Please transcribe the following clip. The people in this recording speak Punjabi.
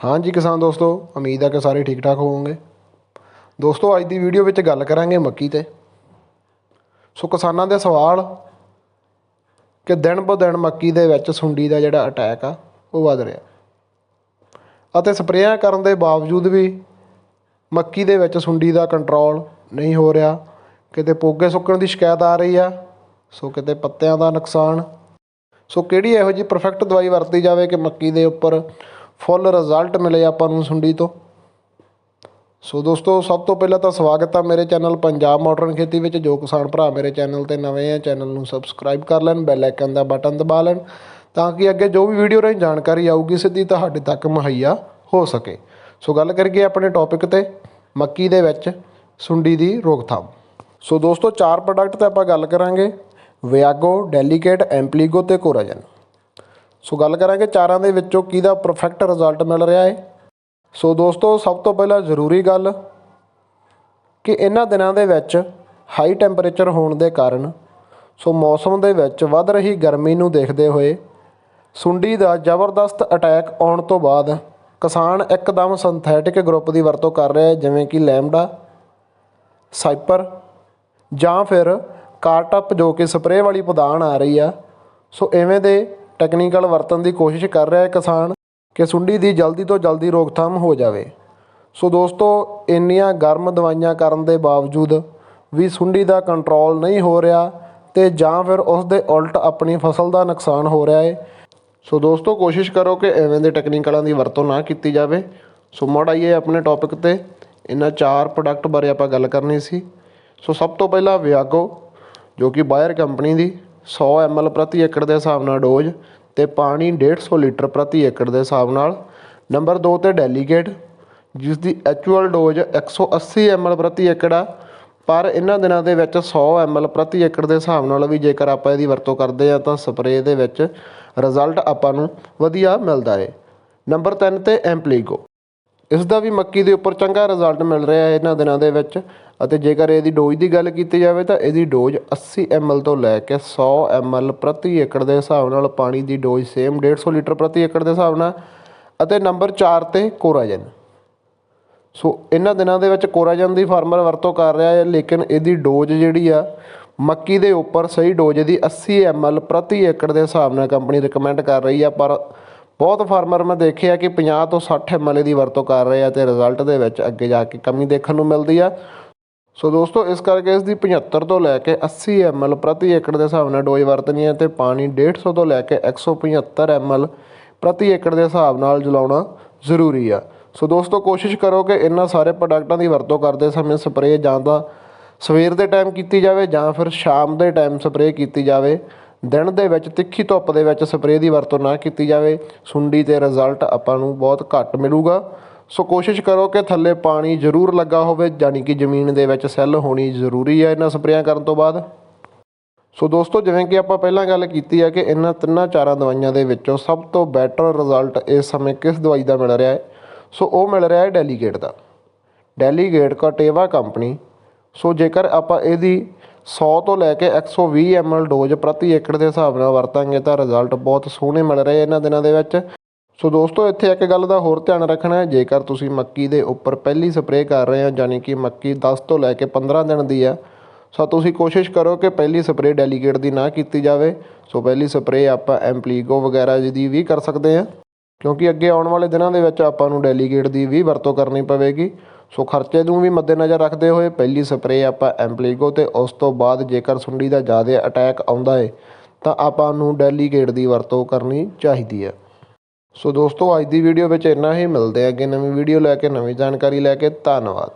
ਹਾਂਜੀ ਕਿਸਾਨ ਦੋਸਤੋ, ਉਮੀਦ ਹੈ ਕਿ ਸਾਰੇ ਠੀਕ ਠਾਕ ਹੋਵੋਗੇ। ਦੋਸਤੋ, ਅੱਜ ਦੀ ਵੀਡੀਓ ਵਿੱਚ ਗੱਲ ਕਰਾਂਗੇ ਮੱਕੀ ਤੇ। ਸੋ ਕਿਸਾਨਾਂ ਦੇ ਸਵਾਲ ਕਿ ਦਿਨ ਬ ਦਿਨ ਮੱਕੀ ਦੇ ਵਿੱਚ ਸੁੰਡੀ ਦਾ ਜਿਹੜਾ ਅਟੈਕ ਆ, ਉਹ ਵੱਧ ਰਿਹਾ। ਅਤੇ ਸਪਰੇਆਂ ਕਰਨ ਦੇ ਬਾਵਜੂਦ ਵੀ ਮੱਕੀ ਦੇ ਵਿੱਚ ਸੁੰਡੀ ਦਾ ਕੰਟਰੋਲ ਨਹੀਂ ਹੋ ਰਿਹਾ, ਕਿਤੇ ਪੋਗੇ ਸੁੱਕਣ ਦੀ ਸ਼ਿਕਾਇਤ ਆ ਰਹੀ ਆ, ਸੋ ਕਿਤੇ ਪੱਤਿਆਂ ਦਾ ਨੁਕਸਾਨ। ਸੋ ਕਿਹੜੀ ਇਹੋ ਜਿਹੀ ਪਰਫੈਕਟ ਦਵਾਈ ਵਰਤੀ ਜਾਵੇ ਕਿ ਮੱਕੀ ਦੇ ਉੱਪਰ ਫੁੱਲ ਰਿਜ਼ਲਟ ਮਿਲੇ ਆਪਾਂ ਨੂੰ ਸੁੰਡੀ ਤੋਂ। ਸੋ ਦੋਸਤੋ, ਸਭ ਤੋਂ ਪਹਿਲਾਂ ਤਾਂ ਸਵਾਗਤ ਆ ਮੇਰੇ ਚੈਨਲ ਪੰਜਾਬ ਮਾਡਰਨ ਖੇਤੀ ਵਿੱਚ। ਜੋ ਕਿਸਾਨ ਭਰਾ ਮੇਰੇ ਚੈਨਲ ਤੇ ਨਵੇਂ ਆ, ਚੈਨਲ ਨੂੰ ਸਬਸਕ੍ਰਾਈਬ ਕਰ ਲੈਣ ਬੈਲ ਆਈਕਨ ਦਾ ਬਟਨ ਦਬਾ ਲੈਣ, ਤਾਂ ਕਿ ਅੱਗੇ ਜੋ ਵੀ ਵੀਡੀਓ ਰਾਹੀਂ ਜਾਣਕਾਰੀ ਆਊਗੀ, ਸਿੱਧੀ ਤੁਹਾਡੇ ਤੱਕ ਮੁਹੱਈਆ ਹੋ ਸਕੇ। ਸੋ ਗੱਲ ਕਰੀਏ ਆਪਣੇ ਟੌਪਿਕ ਤੇ, ਮੱਕੀ ਦੇ ਵਿੱਚ ਸੁੰਡੀ ਦੀ ਰੋਕਥਾਮ। ਸੋ ਦੋਸਤੋ, ਚਾਰ ਪ੍ਰੋਡਕਟ ਤੇ ਆਪਾਂ ਗੱਲ ਕਰਾਂਗੇ। ਵਿਆਗੋ ਡੈਲੀਕੇਟ ਐਂਪਲੀਗੋ ਤੇ ਕੋਰਾਜਨ ਸੋ ਗੱਲ ਕਰਾਂਗੇ ਚਾਰਾਂ ਦੇ ਵਿੱਚੋਂ ਕਿਹਦਾ ਪਰਫੈਕਟ ਰਿਜ਼ਲਟ ਮਿਲ ਰਿਹਾ ਹੈ ਸੋ ਦੋਸਤੋ, ਸਭ ਤੋਂ ਪਹਿਲਾਂ ਜ਼ਰੂਰੀ ਗੱਲ ਕਿ ਇਹਨਾਂ ਦਿਨਾਂ ਦੇ ਵਿੱਚ ਹਾਈ ਟੈਂਪਰੇਚਰ ਹੋਣ ਦੇ ਕਾਰਨ, ਸੋ ਮੌਸਮ ਦੇ ਵਿੱਚ ਵੱਧ ਰਹੀ ਗਰਮੀ ਨੂੰ ਦੇਖਦੇ ਹੋਏ ਸੁੰਡੀ ਦਾ ਜ਼ਬਰਦਸਤ ਅਟੈਕ ਆਉਣ ਤੋਂ ਬਾਅਦ ਕਿਸਾਨ ਇੱਕਦਮ ਸਿੰਥੈਟਿਕ ਗਰੁੱਪ ਦੀ ਵਰਤੋਂ ਕਰ ਰਿਹਾ ਹੈ ਜਿਵੇਂ ਕਿ ਲੈਮਡਾ ਸਾਈਪਰ ਜਾਂ ਫਿਰ ਕਾਰਟਪ ਜੋ ਕਿ ਸਪਰੇਅ ਵਾਲੀ ਪਦਾਨ ਆ ਰਹੀ ਆ। ਸੋ ਐਵੇਂ ਦੇ ਟੈਕਨੀਕਲ ਵਰਤਣ ਦੀ ਕੋਸ਼ਿਸ਼ ਕਰ ਰਿਹਾ ਹੈ ਕਿਸਾਨ ਕਿ ਸੁੰਡੀ ਦੀ ਜਲਦੀ ਤੋਂ ਜਲਦੀ ਰੋਕਥਾਮ ਹੋ ਜਾਵੇ। ਸੋ ਦੋਸਤੋ, ਇੰਨੀਆਂ ਗਰਮ ਦਵਾਈਆਂ ਕਰਨ ਦੇ ਬਾਵਜੂਦ ਵੀ ਸੁੰਡੀ ਦਾ ਕੰਟਰੋਲ ਨਹੀਂ ਹੋ ਰਿਹਾ ਤੇ ਜਾਂ ਫਿਰ ਉਸ ਦੇ ਉਲਟ ਆਪਣੀ ਫਸਲ ਦਾ ਨੁਕਸਾਨ ਹੋ ਰਿਹਾ ਹੈ ਸੋ ਦੋਸਤੋ, ਕੋਸ਼ਿਸ਼ ਕਰੋ ਕਿ ਐਵੇਂ ਦੇ ਟੈਕਨੀਕਲਾਂ ਦੀ ਵਰਤੋਂ ਨਾ ਕੀਤੀ ਜਾਵੇ। ਸੋ ਮੁੜ ਆਈਏ ਆਪਣੇ ਟੌਪਿਕ ਤੇ ਇਹਨਾਂ ਚਾਰ ਪ੍ਰੋਡਕਟ ਬਾਰੇ ਆਪਾਂ ਗੱਲ ਕਰਨੀ ਸੀ। ਸੋ ਸਭ ਤੋਂ ਪਹਿਲਾਂ ਵਿਆਗੋ ਜੋ ਕਿ ਬਾਇਰ ਕੰਪਨੀ ਦੀ 100 ml ਪ੍ਰਤੀ ਏਕੜ ਦੇ ਹਿਸਾਬ ਨਾਲ ਡੋਜ਼ ਤੇ ਪਾਣੀ 150 ਲੀਟਰ ਪ੍ਰਤੀ ਏਕੜ ਦੇ ਹਿਸਾਬ ਨਾਲ। ਨੰਬਰ 2 ਤੇ ਡੈਲੀਗੇਟ ਜਿਸ ਦੀ ਐਕਚੁਅਲ ਡੋਜ਼ 180 ml ਪ੍ਰਤੀ ਏਕੜ ਆ, ਪਰ ਇਹਨਾਂ ਦਿਨਾਂ ਦੇ ਵਿੱਚ 100 ml ਪ੍ਰਤੀ ਏਕੜ ਦੇ ਹਿਸਾਬ ਨਾਲ ਵੀ ਜੇਕਰ ਆਪਾਂ ਇਹਦੀ ਵਰਤੋਂ ਕਰਦੇ ਆ ਤਾਂ ਸਪਰੇਅ ਦੇ ਵਿੱਚ ਰਿਜ਼ਲਟ ਆਪਾਂ ਨੂੰ ਵਧੀਆ ਮਿਲਦਾ ਏ। ਨੰਬਰ 3 ਤੇ ਐਮਪਲੀਗੋ ਇਸ ਦਾ ਵੀ ਮੱਕੀ ਦੇ ਉੱਪਰ ਚੰਗਾ ਰਿਜ਼ਲਟ ਮਿਲ ਰਿਹਾ ਹੈ ਇਹਨਾਂ ਦਿਨਾਂ ਦੇ ਵਿੱਚ। ਅਤੇ ਜੇਕਰ ਇਹਦੀ ਡੋਜ਼ ਦੀ ਗੱਲ ਕੀਤੀ ਜਾਵੇ ਤਾਂ ਇਹਦੀ ਡੋਜ਼ 80 ml ਤੋਂ ਲੈ ਕੇ 100 ml ਪ੍ਰਤੀ ਏਕੜ ਦੇ ਹਿਸਾਬ ਨਾਲ ਪਾਣੀ ਦੀ ਡੋਜ਼ ਸੇਮ 150 ਲੀਟਰ ਪ੍ਰਤੀ ਏਕੜ ਦੇ ਹਿਸਾਬ ਨਾਲ। ਅਤੇ ਨੰਬਰ 4 ਤੇ ਕੋਰਾਜਨ। ਸੋ ਇਹਨਾਂ ਦਿਨਾਂ ਦੇ ਵਿੱਚ ਕੋਰਾਜਨ ਦੀ ਫਾਰਮਰ ਵਰਤੋਂ ਕਰ ਰਿਹਾ ਹੈ, ਲੇਕਿਨ ਇਹਦੀ ਡੋਜ਼ ਜਿਹੜੀ ਆ, ਮੱਕੀ ਦੇ ਉੱਪਰ ਸਹੀ ਡੋਜ਼ ਦੀ 80 ml ਪ੍ਰਤੀ ਏਕੜ ਦੇ ਹਿਸਾਬ ਨਾਲ ਕੰਪਨੀ ਰეკਮੈਂਡ ਕਰ ਰਹੀ ਆ, ਪਰ ਬਹੁਤ ਫਾਰਮਰ ਮੈਂ ਦੇਖਿਆ ਕਿ 50 ਤੋਂ 60 ml ਦੀ ਵਰਤੋਂ ਕਰ ਰਹੇ ਆ ਤੇ ਰਿਜ਼ਲਟ ਦੇ ਵਿੱਚ ਅੱਗੇ ਜਾ ਕੇ ਕਮੀ ਦੇਖਣ ਨੂੰ ਮਿਲਦੀ ਆ। ਸੋ ਦੋਸਤੋ, ਇਸ ਕਰਕੇ ਇਸ ਦੀ 75 ਤੋਂ ਲੈ ਕੇ 80 ml ਪ੍ਰਤੀ ਏਕੜ ਦੇ ਹਿਸਾਬ ਨਾਲ ਡੋਜ਼ ਵਰਤਣੀ ਹੈ ਤੇ ਪਾਣੀ 150 ਤੋਂ ਲੈ ਕੇ 175 ml ਪ੍ਰਤੀ ਏਕੜ ਦੇ ਹਿਸਾਬ ਨਾਲ ਜਲਾਉਣਾ ਜ਼ਰੂਰੀ ਆ। ਸੋ ਦੋਸਤੋ, ਕੋਸ਼ਿਸ਼ ਕਰੋ ਕਿ ਇਹਨਾਂ ਸਾਰੇ ਪ੍ਰੋਡਕਟਾਂ ਦੀ ਵਰਤੋਂ ਕਰਦੇ ਸਮੇਂ ਸਪਰੇਅ ਜਾਂ ਤਾਂ ਸਵੇਰ ਦੇ ਟਾਈਮ ਕੀਤੀ ਜਾਵੇ ਜਾਂ ਫਿਰ ਸ਼ਾਮ ਦੇ ਟਾਈਮ ਸਪਰੇਅ ਕੀਤੀ ਜਾਵੇ। ਦਿਨ ਦੇ ਵਿੱਚ, ਤਿੱਖੀ ਧੁੱਪ ਦੇ ਵਿੱਚ ਸਪਰੇਅ ਦੀ ਵਰਤੋਂ ਨਾ ਕੀਤੀ ਜਾਵੇ। ਸੁੰਡੀ ਤੇ ਰਿਜ਼ਲਟ ਆਪਾਂ ਨੂੰ ਬਹੁਤ ਘੱਟ ਮਿਲੂਗਾ। ਸੋ ਕੋਸ਼ਿਸ਼ ਕਰੋ ਕਿ ਥੱਲੇ ਪਾਣੀ ਜ਼ਰੂਰ ਲੱਗਾ ਹੋਵੇ ਯਾਨੀ ਕਿ ਜ਼ਮੀਨ ਦੇ ਵਿੱਚ ਸੈੱਲ ਹੋਣੀ ਜ਼ਰੂਰੀ ਹੈ ਇਹਨਾਂ ਸਪਰੇਆਂ ਕਰਨ ਤੋਂ ਬਾਅਦ। ਸੋ ਦੋਸਤੋ, ਜਿਵੇਂ ਕਿ ਆਪਾਂ ਪਹਿਲਾਂ ਗੱਲ ਕੀਤੀ ਹੈ ਕਿ ਇਹਨਾਂ ਤਿੰਨਾਂ ਚਾਰਾਂ ਦਵਾਈਆਂ ਦੇ ਵਿੱਚੋਂ ਸਭ ਤੋਂ ਬੈਟਰ ਰਿਜ਼ਲਟ ਇਸ ਸਮੇਂ ਕਿਸ ਦਵਾਈ ਦਾ ਮਿਲ ਰਿਹਾ ਹੈ? ਸੋ ਉਹ ਮਿਲ ਰਿਹਾ ਹੈ ਡੈਲੀਗੇਟ ਦਾ। ਡੈਲੀਗੇਟ ਕਟੇਵਾ ਕੰਪਨੀ ਸੋ ਜੇਕਰ ਆਪਾਂ ਇਹਦੀ 100 ਤੋਂ ਲੈ ਕੇ 120 ml ਡੋਜ਼ ਪ੍ਰਤੀ ਏਕੜ ਦੇ ਹਿਸਾਬ ਨਾਲ ਵਰਤਾਂਗੇ ਤਾਂ ਰਿਜ਼ਲਟ ਬਹੁਤ ਸੋਹਣੇ ਮਿਲ ਰਹੇ ਇਹਨਾਂ ਦਿਨਾਂ ਦੇ ਵਿੱਚ। ਸੋ ਦੋਸਤੋ, ਇੱਥੇ ਇੱਕ ਗੱਲ ਦਾ ਹੋਰ ਧਿਆਨ ਰੱਖਣਾ ਹੈ। ਜੇਕਰ ਤੁਸੀਂ ਮੱਕੀ ਦੇ ਉੱਪਰ ਪਹਿਲੀ ਸਪਰੇਅ ਕਰ ਰਹੇ ਹੋ, ਯਾਨੀ ਕਿ ਮੱਕੀ 10 ਤੋਂ ਲੈ ਕੇ 15 ਦਿਨ ਦੀ ਆ, ਸੋ ਤੁਸੀਂ ਕੋਸ਼ਿਸ਼ ਕਰੋ ਕਿ ਪਹਿਲੀ ਸਪਰੇਅ ਡੈਲੀਗੇਟ ਦੀ ਨਾ ਕੀਤੀ ਜਾਵੇ। ਸੋ ਪਹਿਲੀ ਸਪਰੇਅ ਆਪਾਂ ਐਮਪਲੀਗੋ ਵਗੈਰਾ ਜੀ ਦੀ ਵੀ ਕਰ ਸਕਦੇ ਹਾਂ, ਕਿਉਂਕਿ ਅੱਗੇ ਆਉਣ ਵਾਲੇ ਦਿਨਾਂ ਦੇ ਵਿੱਚ ਆਪਾਂ ਨੂੰ ਡੈਲੀਗੇਟ ਦੀ ਵੀ ਵਰਤੋਂ ਕਰਨੀ ਪਵੇਗੀ। ਸੋ ਖਰਚੇ ਨੂੰ ਵੀ ਮੱਦੇਨਜ਼ਰ ਰੱਖਦੇ ਹੋਏ ਪਹਿਲੀ ਸਪਰੇਅ ਆਪਾਂ ਐਮਪਲੀਗੋ ਤੇ ਉਸ ਤੋਂ ਬਾਅਦ ਜੇਕਰ ਸੁੰਡੀ ਦਾ ਜ਼ਿਆਦਾ ਅਟੈਕ ਆਉਂਦਾ ਹੈ, ਤਾਂ ਆਪਾਂ ਨੂੰ ਡੈਲੀਗੇਟ ਦੀ ਵਰਤੋਂ ਕਰਨੀ ਚਾਹੀਦੀ ਹੈ। ਸੋ ਦੋਸਤੋ, ਅੱਜ ਦੀ ਵੀਡੀਓ ਵਿੱਚ ਇੰਨਾ ਹੀ। ਮਿਲਦੇ ਆ ਅੱਗੇ ਨਵੀਂ ਵੀਡੀਓ ਲੈ ਕੇ, ਨਵੀਂ ਜਾਣਕਾਰੀ ਲੈ ਕੇ। ਧੰਨਵਾਦ।